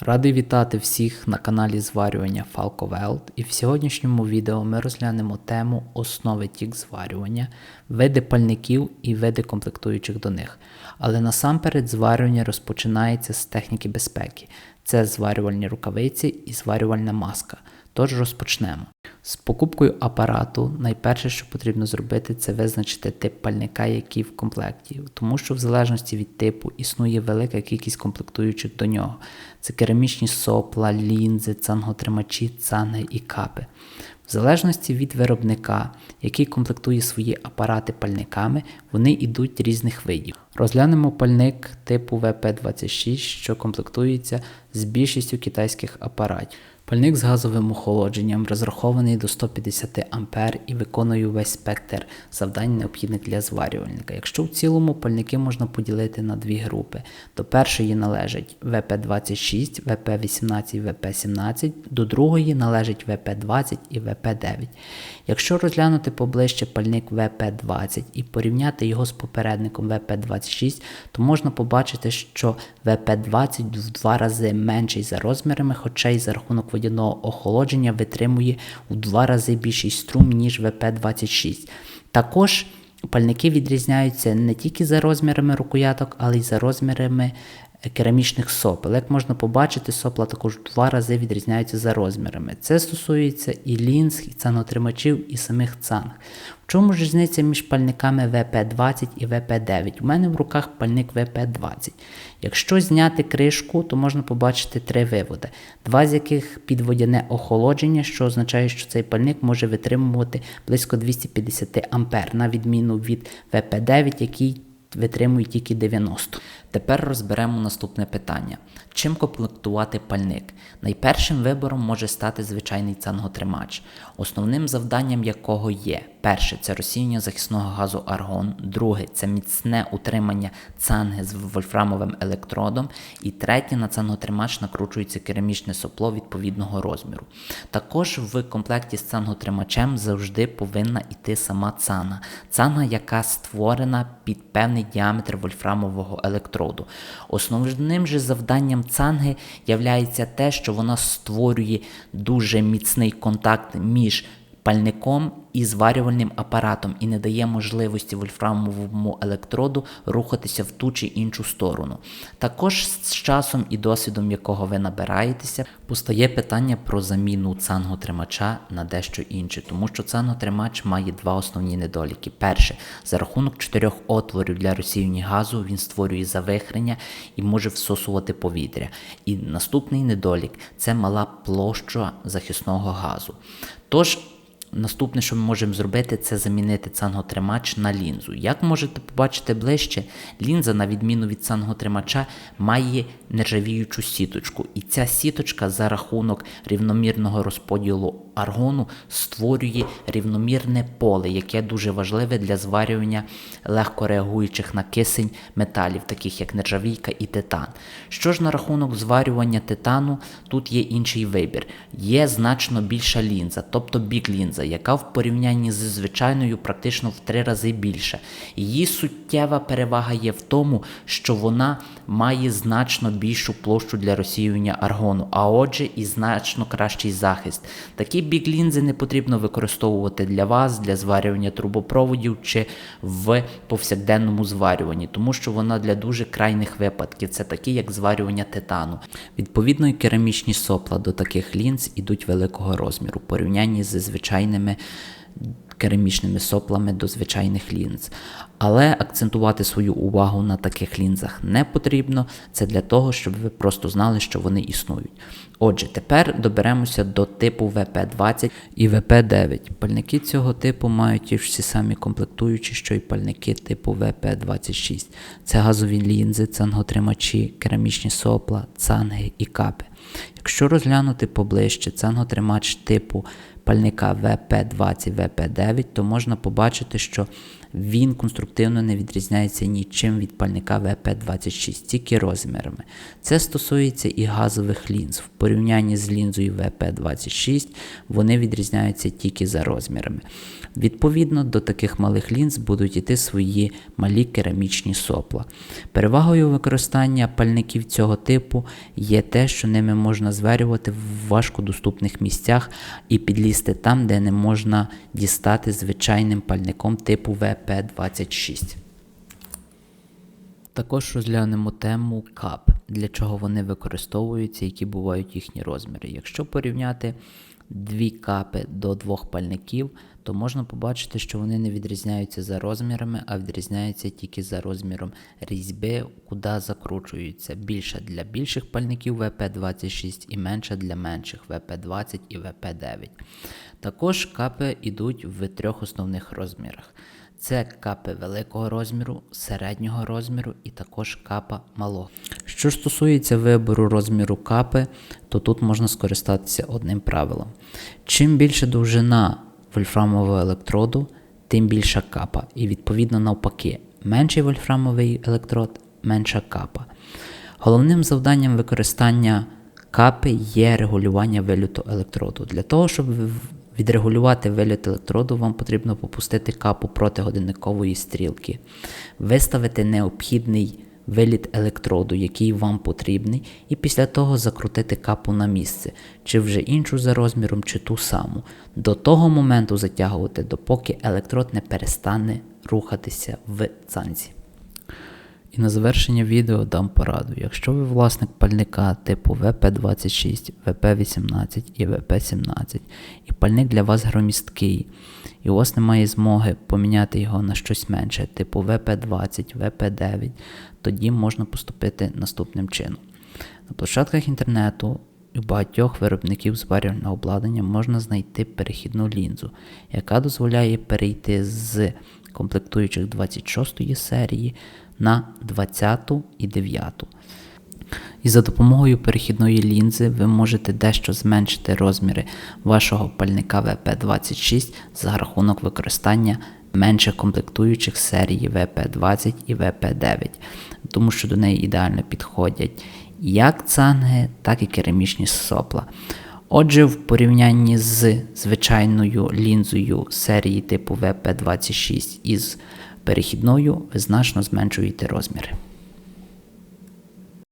Радий вітати всіх на каналі зварювання Falco Weld. І в сьогоднішньому відео ми розглянемо тему основи тік зварювання, види пальників і види комплектуючих до них. Але насамперед зварювання розпочинається з техніки безпеки. Це зварювальні рукавиці і зварювальна маска. Тож розпочнемо. З покупкою апарату найперше, що потрібно зробити, це визначити тип пальника, який в комплекті, тому що в залежності від типу існує велика кількість комплектуючих до нього. Це керамічні сопла, лінзи, цанготримачі, цанги і капи. В залежності від виробника, який комплектує свої апарати пальниками, вони йдуть різних видів. Розглянемо пальник типу ВП26, що комплектується з більшістю китайських апаратів. Пальник з газовим охолодженням розрахований до 150 А і виконує весь спектр завдань, необхідних для зварювальника. Якщо в цілому пальники можна поділити на дві групи. До першої належить ВП26, ВП18 і ВП17, до другої належить ВП20 і ВП9. Якщо розглянути поближче пальник ВП20 і порівняти його з попередником ВП26, то можна побачити, що ВП20 в два рази менший за розмірами, хоча й за рахунок водяного охолодження витримує у два рази більший струм, ніж ВП26. Також пальники відрізняються не тільки за розмірами рукояток, але й за розмірами керамічних сопел. Як можна побачити, сопла також два рази відрізняються за розмірами. Це стосується і лінз, і цанотримачів, і самих цанг. В чому ж різниця між пальниками ВП20 і ВП9? У мене в руках пальник ВП20. Якщо зняти кришку, то можна побачити три виводи, два з яких під водяне охолодження, що означає, що цей пальник може витримувати близько 250 А, на відміну від ВП9, який витримує тільки 90. Тепер розберемо наступне питання: чим комплектувати пальник? Найпершим вибором може стати звичайний цанготримач, основним завданням якого є: перше це розсіяння захисного газу аргон, друге це міцне утримання цанги з вольфрамовим електродом, і третє на цанготримач накручується керамічне сопло відповідного розміру. Також в комплекті з цанготримачем завжди повинна йти сама цана, цанга, яка створена під певний діаметр вольфрамового електроду. Основним же завданням цанги являється те, що вона створює дуже міцний контакт між пальником і зварювальним апаратом і не дає можливості вольфрамовому електроду рухатися в ту чи іншу сторону. Також з часом і досвідом, якого ви набираєтеся, постає питання про заміну цанготримача на дещо інше, тому що цанготримач має два основні недоліки. Перше, за рахунок чотирьох отворів для розсіювання газу він створює завихрення і може всосувати повітря. І наступний недолік це мала площа захисного газу. Тож, Наступне, що ми можемо зробити, це замінити цанготримач на лінзу. Як можете побачити ближче, лінза, на відміну від цанготримача, має нержавіючу сіточку. І ця сіточка за рахунок рівномірного розподілу аргону створює рівномірне поле, яке дуже важливе для зварювання легко реагуючих на кисень металів, таких як нержавійка і титан. Що ж на рахунок зварювання титану, тут є інший вибір. Є значно більша лінза, тобто бік-лінза яка в порівнянні з звичайною практично в три рази більша. Її суттєва перевага є в тому, що вона має значно більшу площу для розсіювання аргону, а отже, і значно кращий захист. Такі бік-лінзи не потрібно використовувати для вас, для зварювання трубопроводів чи в повсякденному зварюванні, тому що вона для дуже крайних випадків, це такі, як зварювання титану. Відповідно, і керамічні сопла до таких лінз ідуть великого розміру, в порівнянні з звичайними звичайними керамічними соплами до звичайних лінз. Але акцентувати свою увагу на таких лінзах не потрібно. Це для того, щоб ви просто знали, що вони існують. Отже, тепер доберемося до типу ВП20 і ВП9. Пальники цього типу мають ті ж всі самі комплектуючі, що й пальники типу ВП26. Це газові лінзи, цанготримачі, керамічні сопла, цанги і капи. Якщо розглянути поближче цанготримач типу пальника ВП20, ВП9, то можна побачити, що він конструктивно не відрізняється нічим від пальника ВП-26, тільки розмірами. Це стосується і газових лінз. В порівнянні з лінзою ВП-26 вони відрізняються тільки за розмірами. Відповідно до таких малих лінз будуть йти свої малі керамічні сопла. Перевагою використання пальників цього типу є те, що ними можна зварювати в важкодоступних місцях і підлізти там, де не можна дістати звичайним пальником типу ВП-26. Також розглянемо тему кап, для чого вони використовуються, які бувають їхні розміри. Якщо порівняти дві капи до двох пальників, то можна побачити, що вони не відрізняються за розмірами, а відрізняються тільки за розміром різьби, куди закручуються. Більша для більших пальників ВП-26 і менша для менших ВП-20 і ВП-9. Також капи йдуть в трьох основних розмірах. Це капи великого розміру, середнього розміру і також капа малого. Що стосується вибору розміру капи, то тут можна скористатися одним правилом. Чим більше довжина вольфрамового електроду, тим більша капа. І відповідно навпаки, менший вольфрамовий електрод, менша капа. Головним завданням використання капи є регулювання виліту електроду. Для того, щоб відрегулювати виліт електроду, вам потрібно попустити капу проти годинникової стрілки, виставити необхідний виліт електроду, який вам потрібний, і після того закрутити капу на місце, чи вже іншу за розміром, чи ту саму. До того моменту затягувати, допоки електрод не перестане рухатися в цанзі. І на завершення відео дам пораду. Якщо ви власник пальника типу ВП26, ВП18 і ВП17, і пальник для вас громісткий, і у вас немає змоги поміняти його на щось менше, типу ВП20, ВП9, тоді можна поступити наступним чином. На площадках інтернету у багатьох виробників зварювального обладнання можна знайти перехідну лінзу, яка дозволяє перейти з комплектуючих 26 серії на 20 і 9. І за допомогою перехідної лінзи ви можете дещо зменшити розміри вашого пальника ВП26 за рахунок використання менших комплектуючих серії ВП20 і ВП9, тому що до неї ідеально підходять як цанги, так і керамічні сопла. Отже, в порівнянні з звичайною лінзою серії типу ВП26 із перехідною, ви значно зменшуєте розміри.